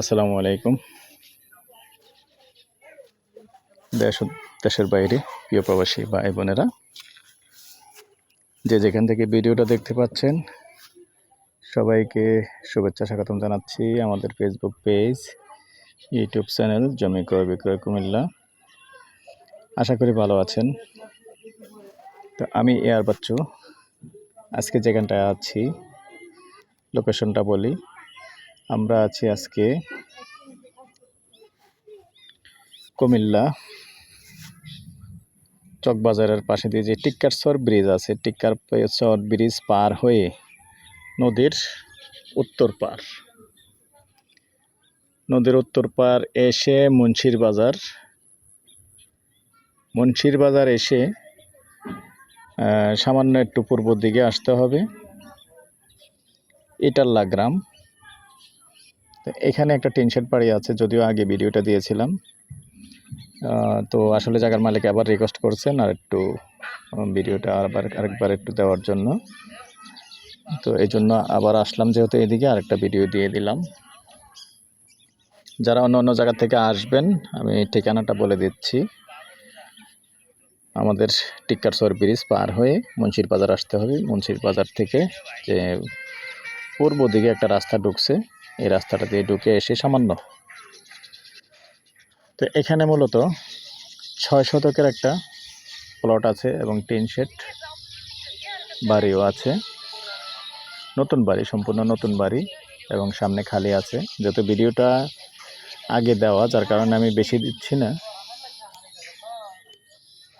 আসসালামু আলাইকুম। দেশ দেশের বাইরে প্রিয় প্রবাসী ভাই বোনেরা, যে যেখান থেকে ভিডিওটা দেখতে পাচ্ছেন, সবাইকে শুভেচ্ছা স্বাগতম জানাচ্ছি আমাদের ফেসবুক পেজ ইউটিউব চ্যানেল জমি ক্রয় বিক্রয় কুমিল্লা। আশা করি ভালো আছেন। তো আমি এয়ার বাচ্চু। আজকে যেখানটায় আছি লোকেশনটা বলি। আমরা আছি আজকে কুমিল্লা চকবাজারের পাশে দিয়ে যে টিক্কারসর ব্রিজ আছে, টিক্কারসর ব্রিজ পার হয়ে নদীর উত্তর পার। নদীর উত্তর পার এসে মুন্সির বাজার। মুন্সির বাজার এসে সামান্য একটু পূর্ব দিকে আসতে হবে। ইটাল্লা গ্রাম। তো এখানে একটা টিন শেড বাড়ি আছে, যদিও আগে ভিডিওটা দিয়েছিলাম। তো আসলে জায়গার মালিক আবার রিকোয়েস্ট করছেন আর একটু ভিডিওটা আবার আরেকবার একটু দেওয়ার জন্য। তো এই জন্য আবার আসলাম যেহেতু এদিকে, আরেকটা ভিডিও দিয়ে দিলাম। যারা অন্য অন্য জায়গা থেকে আসবেন, আমি ঠিকানাটা বলে দিচ্ছি। আমাদের টিক্কারসর ব্রিজ পার হয়ে মুন্সির বাজার আসতে হবে। মুন্সির বাজার থেকে যে পূর্ব দিকে একটা রাস্তা ঢুকছে। এই রাস্তাটা দিয়ে ঢুকে এসে সামান্য। তো এখানে মূলত ছয় শতকের একটা প্লট আছে এবং টিন শেড বাড়িও আছে। নতুন বাড়ি, সম্পূর্ণ নতুন বাড়ি এবং সামনে খালি আছে। যত ভিডিওটা আগে দেওয়া, যার কারণে আমি বেশি দিচ্ছি না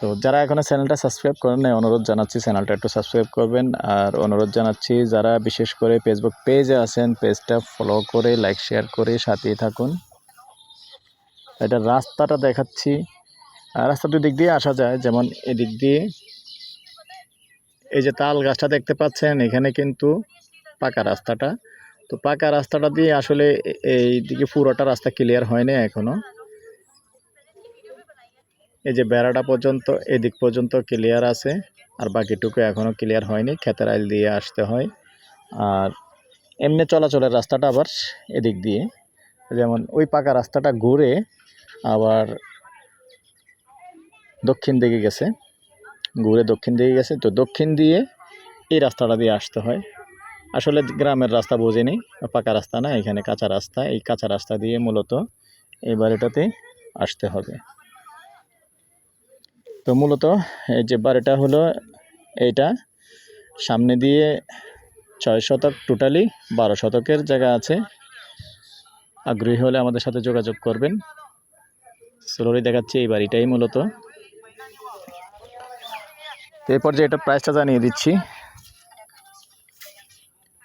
তো যারা এখনও চ্যানেলটা সাবস্ক্রাইব করেন নাই, অনুরোধ জানাচ্ছি চ্যানেলটা একটু সাবস্ক্রাইব করবেন। আর অনুরোধ জানাচ্ছি, যারা বিশেষ করে ফেসবুক পেজে আছেন পেজটা ফলো করে লাইক শেয়ার করে সাথেই থাকুন। এটা রাস্তাটা দেখাচ্ছি। রাস্তা দুই দিক দিয়ে আসা যায়, যেমন এদিক দিয়ে। এই যে তাল গাছটা দেখতে পাচ্ছেন, এখানে কিন্তু পাকা রাস্তাটা। তো পাকা রাস্তাটা দিয়ে আসলে এ- এই দিকে পুরোটা রাস্তা ক্লিয়ার হয়নি এখনও। এই যে বেড়াটা পর্যন্ত, এদিক পর্যন্ত ক্লিয়ার আছে, আর বাকিটুকু এখনও ক্লিয়ার হয়নি, ক্ষেতের আইল দিয়ে আসতে হয়। আর এমনি চলাচলের রাস্তাটা আবার এদিক দিয়ে, যেমন ওই পাকা রাস্তাটা ঘুরে আবার দক্ষিণ দিকে গেছে, ঘুরে দক্ষিণ দিকে গেছে, তো দক্ষিণ দিয়ে এই রাস্তাটা দিয়ে আসতে হয়। আসলে গ্রামের রাস্তা বোঝেনি, পাকা রাস্তা না, এখানে কাঁচা রাস্তা, এই কাঁচা রাস্তা দিয়ে মূলত এই বাড়িটাতে আসতে হবে। তো মূলত এই যে বাড়িটা হলো এইটা। সামনে দিয়ে ছয় শতক টোটালি বারো শতকের জায়গা আছে। আগ্রহী হলে আমাদের সাথে যোগাযোগ করবেন। স্লোলি দেখাচ্ছি এই বাড়িটাই মূলত। এরপর যে এটা প্রাইসটা জানিয়ে দিচ্ছি,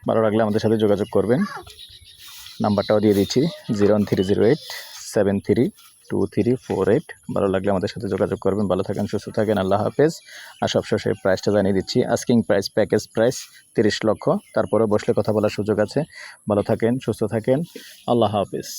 ভালো লাগলে আমাদের সাথে যোগাযোগ করবেন। নাম্বারটাও দিয়ে দিচ্ছি zero three zero eight seven three two three four eight ভালো লাগলে আমাদের সাথে যোগাযোগ করবেন। ভালো থাকেন, সুস্থ থাকেন। আল্লাহ হাফেজ। আর সবশেষে প্রাইসটা জানিয়ে দিচ্ছি। আস্কিং প্রাইস প্যাকেজ প্রাইস তিরিশ লক্ষ। তারপরে বসলে কথা বলার সুযোগ আছে। ভালো থাকেন, সুস্থ থাকেন। আল্লাহ হাফেজ।